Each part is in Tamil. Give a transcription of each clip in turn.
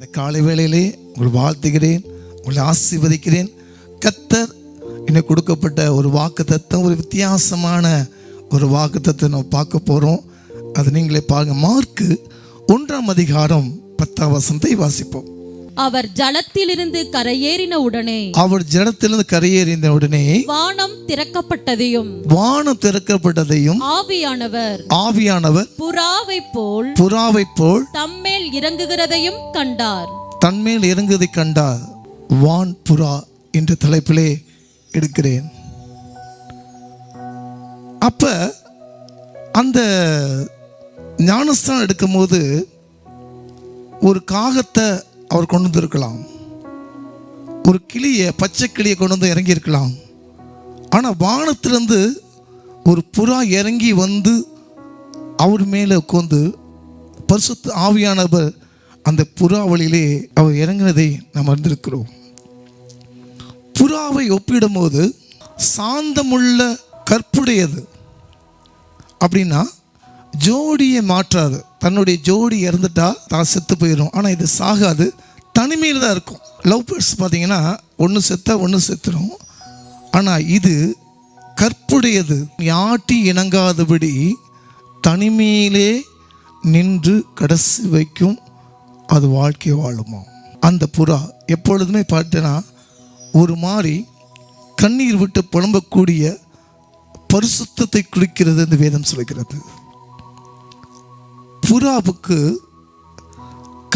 இந்த காலை வேளையிலே உங்களை வாழ்த்துகிறேன் உங்களை ஆசீர்வதிக்கிறேன். கத்தர் எனக்கு கொடுக்கப்பட்ட ஒரு வாக்கு தத்துவம் ஒரு வித்தியாசமான ஒரு வாக்கு தத்துவம் நம்ம பார்க்க போகிறோம் அது நீங்களே பாருங்கள் மார்க்கு ஒன்றாம் அதிகாரம் பத்தாம் வசனத்தை வாசிப்போம். அவர் ஜலத்திலிருந்து கரையேறின உடனே அவர் ஜடத்திலிருந்து கரையேறிந்த உடனே வானம் திறக்கப்பட்டதையும் வானம் திறக்கப்பட்டதையும் ஆவியானவர் ஆவியானவர் புறாவைப் போல் புறாவைப் போல் தம்மேல் இறங்குகிறதையும் கண்டார். தன்மேல் இறங்குவதை கண்டார். வான் புறா என்ற தலைப்பிலே எடுக்கிறேன். அப்ப அந்த ஞானஸ்தானம் எடுக்கும்போது ஒரு காகத்தை அவர் கொண்டு வந்திருக்கலாம். ஒரு கிளியை பச்சை கிளியை கொண்டு வந்து இறங்கியிருக்கலாம். ஆனால் வானத்திலிருந்து ஒரு புறா இறங்கி வந்து அவர் மேலே உட்காந்து பரிசுத்த ஆவியானவர் அந்த புறா வழியிலே அவர் இறங்கினதை நாம் அறிந்திருக்கிறோம். புறாவை ஒப்பிடும்போது சாந்தமுள்ள கற்புடையது. அப்படின்னா ஜோடியை மாற்றாது. தன்னுடைய ஜோடி இறந்துட்டா தான் செத்து போயிடும். ஆனால் இது சாகாது. தனிமையில் தான் இருக்கும். லவ் பேர்ட்ஸ் பார்த்தீங்கன்னா ஒன்று செத்தா ஒன்று செத்துடும் ஆனால் இது கற்புடையது. யாட்டி இணங்காதபடி தனிமையிலே நின்று கடைசி வைக்கும் அது வாழ்க்கை வாழுமா? அந்த புறா எப்பொழுதுமே பார்த்தேன்னா ஒரு மாதிரி கண்ணீர் விட்டு புலம்பக்கூடிய பரிசுத்தத்தை குளிக்கிறது இந்த வேதம் சொல்கிறது. புறாவுக்கு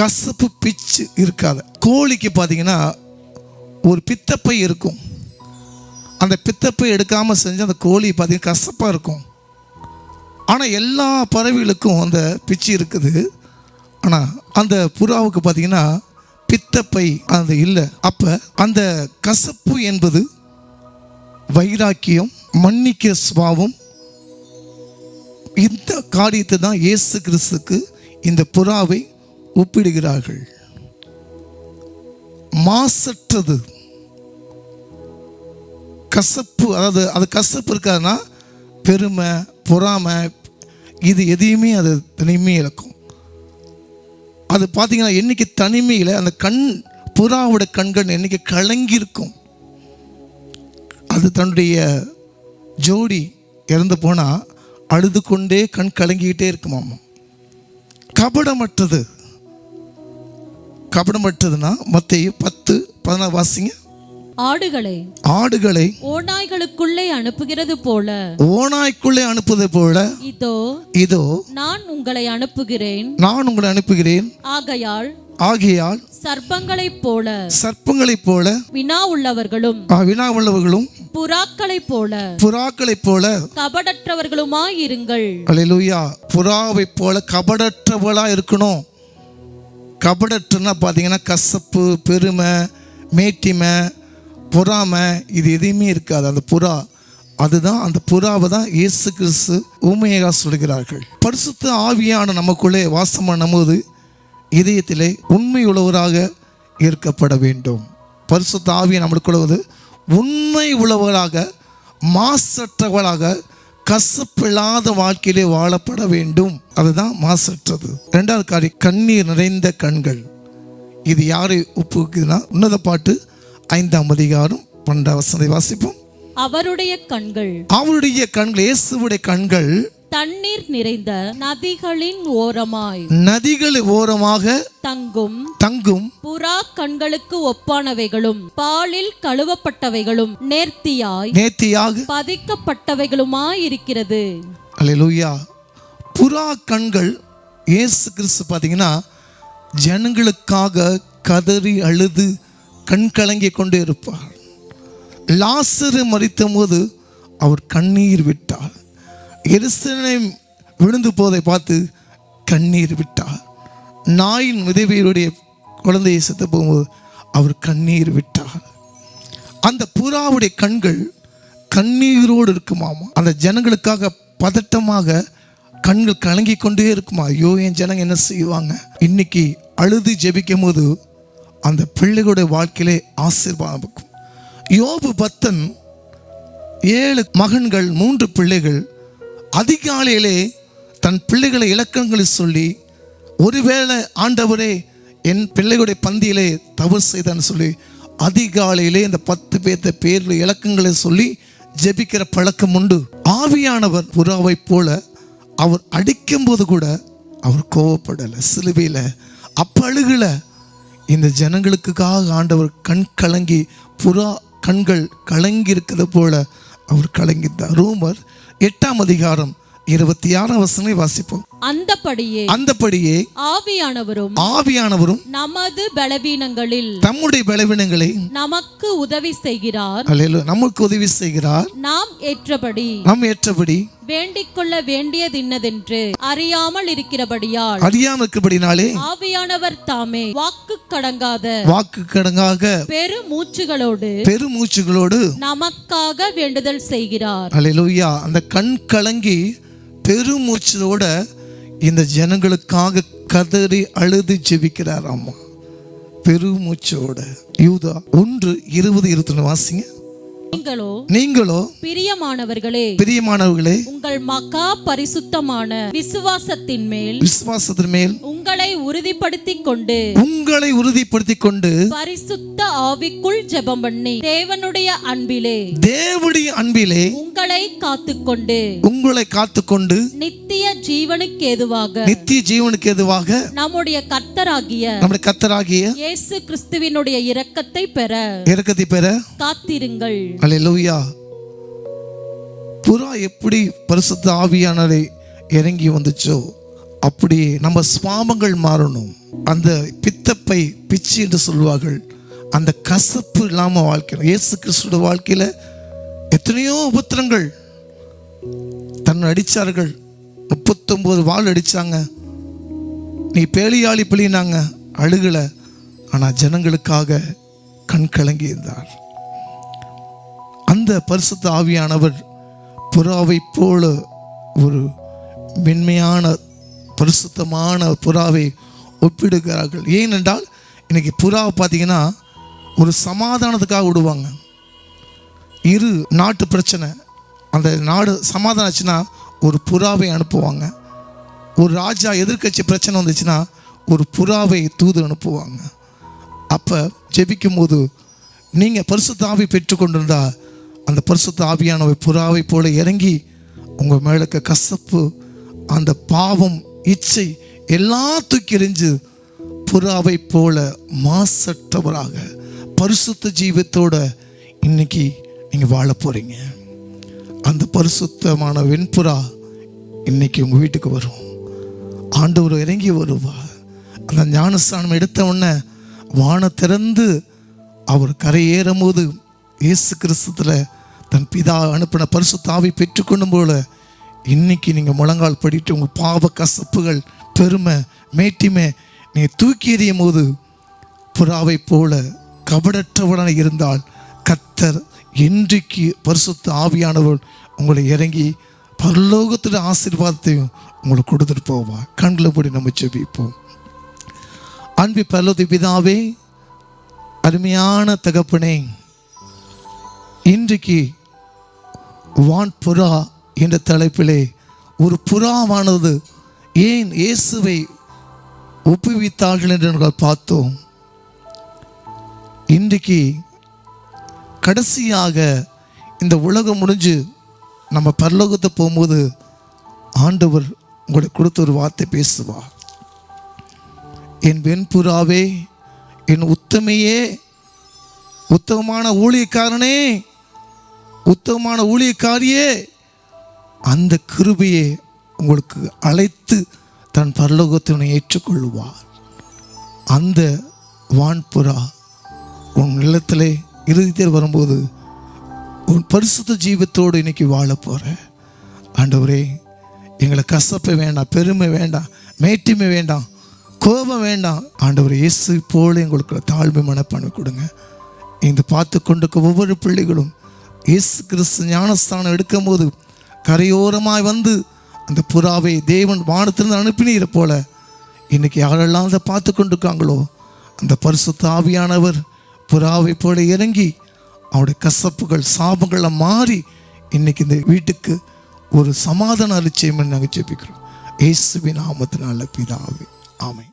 கசப்பு பிச்சு இருக்காது. கோழிக்கு பார்த்தீங்கன்னா ஒரு பித்தப்பை இருக்கும். அந்த பித்தப்பை எடுக்காமல் செஞ்சு அந்த கோழி பார்த்தீங்கன்னா கசப்பாக இருக்கும். ஆனால் எல்லா பறவைகளுக்கும் அந்த பிச்சு இருக்குது. ஆனால் அந்த புறாவுக்கு பார்த்தீங்கன்னா பித்தப்பை அந்த இல்லை. அப்போ அந்த கசப்பு என்பது வைராக்கியம் மன்னிக்க சுபாவம் இந்த காரியத்தை தான் இயேசு கிறிஸ்துக்கு இந்த புறாவை ஒப்பிடுகிறார்கள். மாசற்றது. கசப்பு அதாவது அது கசப்பு இருக்காதுன்னா பெருமை பொறாமை இது எதையுமே அது தனிமையை இழக்கும். அது பார்த்தீங்கன்னா என்னைக்கு தனிமையில் அந்த கண் புறாவோட கண்கள் என்னைக்கு கலங்கியிருக்கும். அது தன்னுடைய ஜோடி இறந்து போனால் அழுது கொண்டே கண் கலங்கிக்கிட்டே இருக்குமாமா. கபடமற்றது. கபடமற்றதுன்னா மத்திய பத்து பதினாறு வாசிங்க. ஆடுகளை. ஆடுகளை. ஓநாய்களுக்குள்ளே அனுப்புகிறது போல. ஓனாய்க்குள்ளே அனுப்புவது போல. இதோ இதோ நான் உங்களை அனுப்புகிறேன். நான் உங்களை அனுப்புகிறேன். ஆகையால் ஆகையால் சர்ப்பங்களைப் போல சர்ப்பங்களைப் போல வினா உள்ளவர்களும் வினா உள்ளவர்களும் புறாக்களைப் போல புறாக்களைப் போல கபடற்றவர்களுமாயிருங்கள் அல்லேலூயா புறாவைப் போல கபடற்றவளா இருக்கணும். கபடற்றுன்னா பார்த்தீங்கன்னா கசப்பு பெருமை மேட்டிமை பொறாமை இது எதையுமே இருக்காது. அந்த புறா அதுதான் அந்த புறாவை தான் இயேசு கிறிஸ்து ஊமையாக சொல்கிறார்கள். பரிசுத்த ஆவியான நமக்குள்ளே வாசம் பண்ணும்போது இதயத்திலே உண்மை உள்ளவராக இருக்கப்பட வேண்டும். பரிசுத்த ஆவியை நம்மளுக்குள்ள வந்து உண்மை உள்ளவராக மாசற்றவளாக கசப்பில்லாத வாழ்க்கையிலே வாழப்பட வேண்டும். அதுதான் மாசற்றது. ரெண்டாவது காரியம் கண்ணீர் நிறைந்த கண்கள். இது யாரை ஒப்புக்குதுன்னா உன்னத பாட்டு ஐந்தாம் அதிகாரம் பன்னெண்டாம் வசனத்தை வாசிப்போம். அவருடைய கண்கள். அவருடைய கண்கள் இயேசுவுடைய கண்கள். தண்ணீர் நிறைந்த நதிகளின் ஓரமாய். நதிகள் ஓரமாக தங்கும் தங்கும் புறா கண்களுக்கு ஒப்பானவைகளும் பாலில் கழுவப்பட்டவைகளும் நேர்த்தியாய் நேர்த்தியாக பதிக்கப்பட்டவைகளுமாயிருக்கிறது. அல்லேலூயா. புறா கண்கள் இயேசு கிறிஸ்து பார்த்தீங்கன்னா ஜனங்களுக்காக கதறி அழுது கண் கலங்கி கொண்டே இருப்பார். லாசரு மறித்த போது அவர் கண்ணீர் விட்டார். எருசலேம் விழுந்து போதை பார்த்து கண்ணீர் விட்டார். நாயின் உதவியருடைய குழந்தையை செத்து போகும்போது அவர் கண்ணீர் விட்டார். அந்த புறாவுடைய கண்கள் கண்ணீரோடு இருக்குமாமா? அந்த ஜனங்களுக்காக பதட்டமாக கண்கள் கலங்கி கொண்டே இருக்குமா? ஐயோ என் ஜனங்க என்ன செய்வாங்க? இன்னைக்கு அழுது ஜெபிக்கும் போது அந்த பிள்ளைகளுடைய வாழ்க்கையிலே ஆசீர்வாதம் இருக்கும். யோபு பத்தன் ஏழு மகன்கள் மூன்று பிள்ளைகள் அதிகாலையிலே தன் பிள்ளைகளை இலக்கங்களை சொல்லி ஒருவேளை ஆண்டவரே என் பிள்ளைகளுடைய பந்தியிலே தவறு செய்தான்னு சொல்லி அதிகாலையிலே இந்த பத்து பேர்த்த பேரில் இலக்கங்களை சொல்லி ஜெபிக்கிற பழக்கம் உண்டு. ஆவியானவர் புறாவை போல அவர் அடிக்கும்போது கூட அவர் கோவப்படலை சிலுவையில் அப்ப அழுகல இந்த ஜனங்களுக்காக ஆண்டவர் கண் கலங்கி புறா கண்கள் கலங்கி இருக்கிறது போல அவர் கலங்கித்தார் ரூமர் எட்டாம் அதிகாரம் இருபத்தி ஆறாம் வசனை வாசிப்போம். அந்தபடியே அந்தபடியே ஆவியானவரும் ஆவியானவரும் நமது பலவீனங்களில் தம்முடைய பலவீனங்களை நமக்கு உதவி செய்கிறார். நமக்கு உதவி செய்கிறார். நாம் ஏற்றபடி நாம் ஏற்றபடி வேண்டிக் கொள்ள வேண்டியதின்னதென்று அறியாமல் இருக்கிறபடியால் அறியாமல் இருக்கிறபடினாலே ஆவியானவர் தாமே வாக்கு கடங்காத வாக்கு கடங்காக பெரு மூச்சுகளோடு பெருமூச்சுகளோடு நமக்காக வேண்டுதல் செய்கிறார். அல்லேலூயா அந்த கண் கலங்கி பெருமூச்சோட இந்த ஜனங்களுக்காக கதறி அழுது ஜெபிக்கிறார் அம்மா பெருமூச்சோட. யூதா ஒன்று இருபது இருபத்தி வாசிங்க. நீங்களோ நீங்களோ பிரியமானவர்களே பிரியமானவர்களே உங்கள் மகா பரிசுத்தமான விசுவாசத்தின் மேல் விசுவாசத்தின் மேல் உங்களை உறுதிப்படுத்திக் கொண்டு உங்களை உறுதிப்படுத்திக் கொண்டு பரிசுத்த ஆவிக்குள் ஜெபம் பண்ணி தேவனுடைய அன்பிலே தேவனுடைய அன்பிலே உங்களை காத்துக்கொண்டு உங்களை காத்துக்கொண்டு நித்திய ஜீவனுக்கு ஏதுவாக நித்திய ஜீவனுக்கு எதுவாக நம்முடைய கர்த்தராகிய நம்முடைய கத்தராகிய இயேசு கிறிஸ்துவினுடைய இரக்கத்தை பெற இறக்கத்தை பெற காத்திருங்கள். அல்லேலூயா புறா எப்படி பரிசுத்த ஆவியானரை இறங்கி வந்துச்சோ அப்படி நம்ம சுவாமங்கள் மாறணும். அந்த பித்தப்பை பிச்சு என்று சொல்வார்கள். அந்த கசப்பு இல்லாம வாழ்க்கை இயேசு கிறிஸ்துவோட வாழ்க்கையில எத்தனையோ உபத்திரங்கள். தன்னை அடிச்சார்கள். முப்பத்தொன்பது வாழ் அடிச்சாங்க. நீ பேலியாளி பிள்ளைனாங்க அழுகல. ஆனா ஜனங்களுக்காக கண் கலங்கி இருந்தார். அந்த பரிசுத்த ஆவியானவர் புறாவை போல ஒரு மென்மையான பரிசுத்தமான புறாவை ஒப்பிடுகிறார்கள். ஏனென்றால் இன்னைக்கு புறாவை பார்த்தீங்கன்னா ஒரு சமாதானத்துக்காக விடுவாங்க. இரு நாட்டு பிரச்சனை. அந்த நாடு சமாதானம் ஆச்சுன்னா ஒரு புறாவை அனுப்புவாங்க. ஒரு ராஜா எதிர்க்கட்சி பிரச்சனை வந்துச்சுன்னா ஒரு புறாவை தூது அனுப்புவாங்க. அப்போ ஜெபிக்கும் போது நீங்கள் பரிசுத்த ஆவி பெற்றுக்கொண்டிருந்தா அந்த பரிசுத்த ஆவியானவை புறாவை போல இறங்கி உங்கள் மேலக்க கசப்பு அந்த பாவம் இச்சை எல்லாம் தூக்கி எறிஞ்சு புறாவை போல மாசற்றவராக பரிசுத்த ஜீவத்தோட இன்னைக்கு நீங்கள் வாழ போகிறீங்க அந்த பரிசுத்தமான வெண்புறா இன்னைக்கு உங்கள் வீட்டுக்கு வரும். ஆண்டவர் இறங்கி வருவா. அந்த ஞானஸ்தானம் எடுத்த உடனே வான திறந்து அவர் கரையேறும் போது இயேசு கிறிஸ்துல தன் பிதா அனுப்பின பரிசுத்தாவை பெற்றுக்கொள்ளும் போல இன்னைக்கு நீங்கள் முழங்கால் படிட்டு உங்கள் பாவ கசப்புகள் பெருமை மேட்டிமை நீங்கள் தூக்கி எறியும் போது புறாவை போல கபடற்றவனாக இருந்தால் கத்தர் இன்றைக்கு பரிசுத்த ஆவியானவர் உங்களை இறங்கி பரலோகத்தில் ஆசீர்வாதத்தையும் உங்களுக்கு கொடுத்துட்டு போவா. கண்களை போய் நம்ம செபிப்போம் அன்பு பரலோதி பிதாவே அருமையான தகப்பனே இன்றைக்கு வான் புறா என்ற தலைப்பிலே ஒரு புறாவானது ஏன் இயேசுவை ஒப்புவித்தார்கள் என்று நாங்கள் பார்த்தோம். இன்றைக்கு கடைசியாக இந்த உலகம் முடிஞ்சு நம்ம பரலோகத்தை போகும்போது ஆண்டவர் உங்களுக்கு கொடுத்த ஒரு வார்த்தை பேசுவார் என் வெண்புறாவே என் உத்தமையே உத்தமமான ஊழியக்காரனே உத்தமமான ஊழியக்காரியே அந்த கிருபையை உங்களுக்கு அழைத்து தன் பரலோகத்தினை ஏற்றுக்கொள்வார் அந்த வான்புறா உன் இல்லத்திலே தேர் வரும்போது உன் பரிசுத்த ஜீவத்தோடு இன்னைக்கு வாழ போகிற ஆண்டவரே எங்களை கசப்பு வேண்டாம் பெருமை வேண்டாம் மேட்டிமை வேண்டாம் கோபம் வேண்டாம். ஆண்டவர் இயேசு போல எங்களுக்கு தாழ்மை மனப்பான்மை கொடுங்க. இந்த பார்த்து கொண்டிருக்க ஒவ்வொரு பிள்ளைகளும் இயேசு கிறிஸ்து ஞானஸ்தானம் எடுக்கும்போது கரையோரமாய் வந்து அந்த புறாவை தேவன் வானத்திலிருந்து அனுப்பினீரை போல இன்னைக்கு யாரெல்லாம் அதை பார்த்து கொண்டிருக்காங்களோ அந்த பரிசுத்த ஆவியானவர் புறாவை போல இறங்கி அவருடைய கசப்புகள் சாபங்களை மாறி இன்னைக்கு இந்த வீட்டுக்கு ஒரு சமாதான அரிச்சயம் நாங்கள் ஜெபிக்கிறோம். இயேசுவின் நாமத்தினால பிதாவே ஆமை